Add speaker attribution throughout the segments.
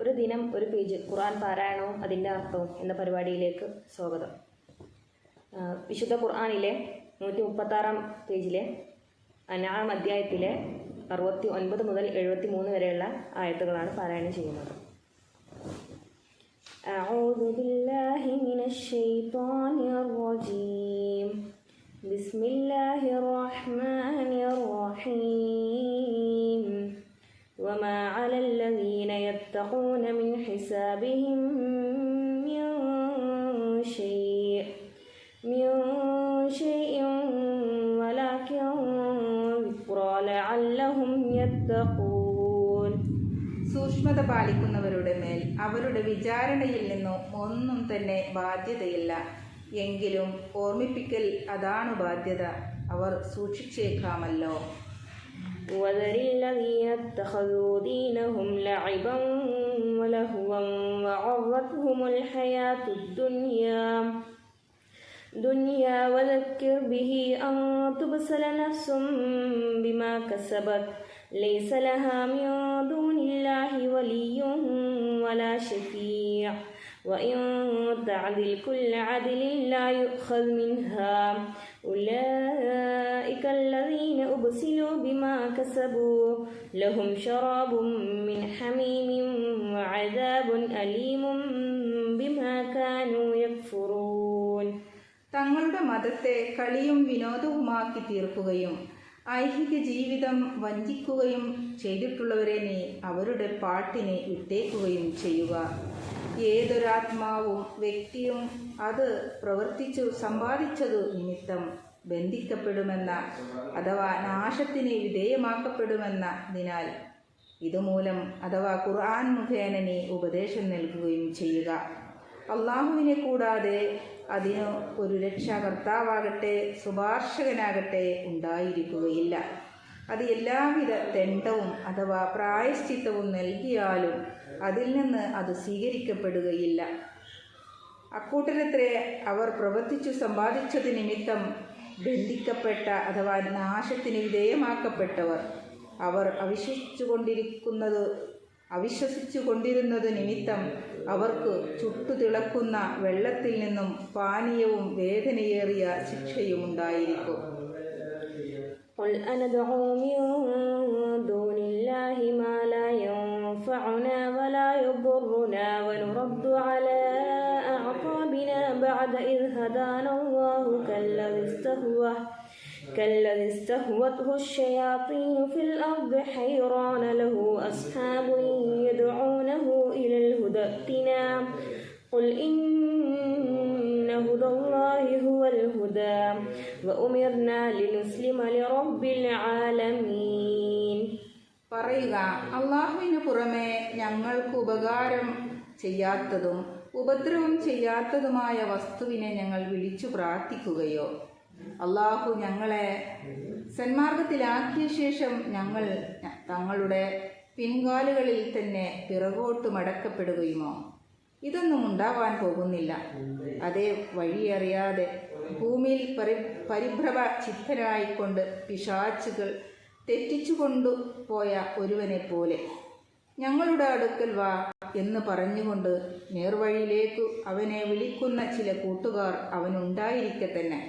Speaker 1: ഒരു ദിനം ഒരു പേജ് ഖുർആൻ പാരായണവും അതിൻ്റെ അർത്ഥവും എന്ന പരിപാടിയിലേക്ക് സ്വാഗതം ആ, വിശുദ്ധ ഖുർആനിലെ നൂറ്റി മുപ്പത്താറാം പേജിലെ അനാം അധ്യായത്തിലെ അറുപത്തി ഒൻപത് മുതൽ എഴുപത്തി മൂന്ന് വരെയുള്ള ആയത്തുകളാണ് പാരായണം ചെയ്യുന്നത് أعوذ بالله من الشيطان الرجيم بسم الله الرحمن الرحيم وما على الذين يتقون من حسابهم من شيء من شيء ولكن ذكرى لعلهم يتقون
Speaker 2: സൂക്ഷ്മത പാലിക്കുന്നവരുടെ മേൽ അവരുടെ വിചാരണയിൽ നിന്നും ഒന്നും തന്നെ ബാധ്യതയില്ല എങ്കിലും ഓർമ്മിപ്പിക്കൽ അതാണ് ബാധ്യത അവർ സൂക്ഷിച്ചേക്കാമല്ലോ
Speaker 1: وذر الذين اتخذوا دينهم لعبا ولهوا وغرتهم الحياة الدنيا. دنيا وذكر به أن تبصل نفس بما كسبت. ليس لها من دون الله ولي ولا شفيع. وإن تعدل كل عدل لا يؤخذ منها. أولئك الذين أبسلوا بما كسبوا لهم شراب من حميم وعذاب أليم بما كانوا يكفرون
Speaker 2: തങ്ങളുടെ മതത്തെ കളിയും വിനോദവുമാക്കി തീർക്കുകയും ഐഹിക ജീവിതം വഞ്ചിക്കുകയും ചെയ്തിട്ടുള്ളവരെ നീ അവരുടെ പാട്ടിനെ വിട്ടേക്കുകയും ചെയ്യുക ഏതൊരാത്മാവും വ്യക്തിയും അത് പ്രവർത്തിച്ചു സമ്പാദിച്ചതു നിമിത്തം ബന്ധിക്കപ്പെടുമെന്ന അഥവാ നാശത്തിന് വിധേയമാക്കപ്പെടുമെന്നതിനാൽ ഇതുമൂലം അഥവാ ഖുർആൻ മുഖേന ഉപദേശം നൽകുകയും ചെയ്യുക. അള്ളാഹുവിനെ കൂടാതെ അതിന് ഒരു രക്ഷാകർത്താവാകട്ടെ ശുപാർശകനാകട്ടെ ഉണ്ടായിരിക്കുകയില്ല. അത് എല്ലാവിധ ദണ്ഡവും അഥവാ പ്രായശ്ചിത്തവും നൽകിയാലും അതിൽ നിന്ന് അത് സ്വീകരിക്കപ്പെടുകയില്ല. അക്കൂട്ടരത്രേ അവർ പ്രവർത്തിച്ചു സമ്പാദിച്ചത് നിമിത്തം ബന്ധിക്കപ്പെട്ട അഥവാ നാശത്തിന് വിധേയമാക്കപ്പെട്ടവർ അവർ അവിശ്വസിച്ചു കൊണ്ടിരിക്കുന്നത് അവിശ്വസിച്ചു കൊണ്ടിരുന്നത് നിമിത്തം അവർക്ക് ചുട്ടു തിളക്കുന്ന വെള്ളത്തിൽ നിന്നും പാനീയവും വേദനയേറിയ ശിക്ഷയുമുണ്ടായിരിക്കും
Speaker 1: قل أندعو من دون الله ما لا ينفعنا ولا يضرنا ونرد على أعقابنا بعد إذ هدانا الله كالذي استهوه كالذي استهوته الشياطين في الأرض حيران له أصحاب يدعونه إلى الهدى ائتنا قل إن هدى الله هو الهدى وأمرنا لنسلم لرب العالمين
Speaker 2: പറയുക അള്ളാഹുവിന് പുറമെ ഞങ്ങൾക്ക് ഉപകാരം ചെയ്യാത്തതും ഉപദ്രവം ചെയ്യാത്തതുമായ വസ്തുവിനെ ഞങ്ങൾ വിളിച്ചു പ്രാർത്ഥിക്കുകയോ? അള്ളാഹു ഞങ്ങളെ സന്മാർഗത്തിലാക്കിയ ശേഷം ഞങ്ങൾ തങ്ങളുടെ പിൻകാലുകളിൽ തന്നെ പിറകോട്ട് മടക്കപ്പെടുകയുമോ? ഇതൊന്നും ഉണ്ടാവാൻ പോകുന്നില്ല. അതേ വഴിയറിയാതെ ഭൂമിയിൽ പരി പരിഭ്രമ ചിത്തരായിക്കൊണ്ട് പിശാച്ചുകൾ തെറ്റിച്ചുകൊണ്ടു പോയ ഒരുവനെ പോലെ ഞങ്ങളുടെ അടുക്കൽ വാ എന്ന് പറഞ്ഞുകൊണ്ട് നേർവഴിയിലേക്കു അവനെ വിളിക്കുന്ന ചില കൂട്ടുകാർ അവനുണ്ടായിരിക്കെ തന്നെ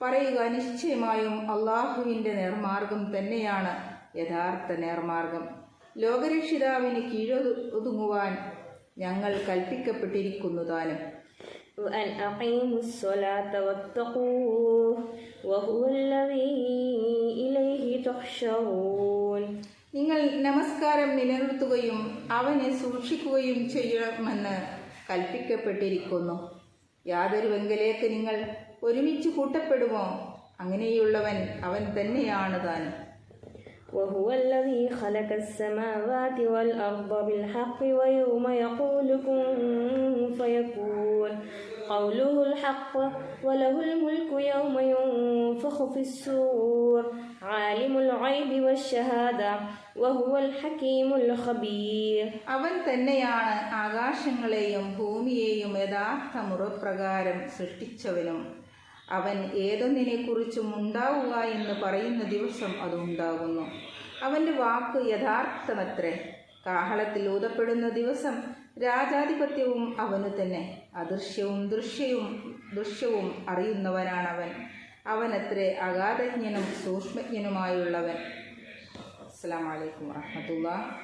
Speaker 2: പറയുക നിശ്ചയമായും അള്ളാഹുവിൻ്റെ നേർമാർഗം തന്നെയാണ് യഥാർത്ഥ നേർമാർഗം ലോകരക്ഷിതാവിന് കീഴൊതുങ്ങുവാൻ ഞങ്ങൾ കൽപ്പിക്കപ്പെട്ടിരിക്കുന്നു താനും
Speaker 1: وأن أقيموا الصلاة واتقوه وهو الذي إليه تحشرون
Speaker 2: നിങ്ങൾ നമസ്കാരം നിലനിർത്തുകയും അവനെ സൂക്ഷിക്കുകയും ചെയ്യണമെന്ന് കൽപ്പിക്കപ്പെട്ടിരിക്കുന്നു യാതൊരു വെങ്കലേക്ക് നിങ്ങൾ ഒരുമിച്ച് കൂട്ടപ്പെടുമോ അങ്ങനെയുള്ളവൻ അവൻ തന്നെയാണ് താനും
Speaker 1: وهو الذي خلق السماوات والأرض بالحق ويوم يقول كن فيكون قوله الحق وله الملك يوم ينفخ في السور عالم الغيب والشهادة وهو الحكيم الخبير
Speaker 2: അവൻ തന്നെയാണ് ആകാശങ്ങളെയും ഭൂമിയെയും യഥാർത്ഥ മുറപ്രകാരം സൃഷ്ടിച്ചവനും അവൻ ഏതൊന്നിനെക്കുറിച്ചും ഉണ്ടാവുക എന്ന് പറയുന്ന ദിവസം അത് ഉണ്ടാകുന്നു അവൻ്റെ വാക്ക് യഥാർത്ഥമത്രേ കാഹളത്തിൽ ഊതപ്പെടുന്ന ദിവസം രാജാധിപത്യവും അവനു തന്നെ. അദൃശ്യവും ദൃശ്യവും ദൃശ്യവും അറിയുന്നവനാണവൻ. അവനത്രേ അഗാധജ്ഞനും സൂക്ഷ്മജ്ഞനുമായുള്ളവൻ. അസ്സാം വലൈക്കും വാഹമത്തുള്ള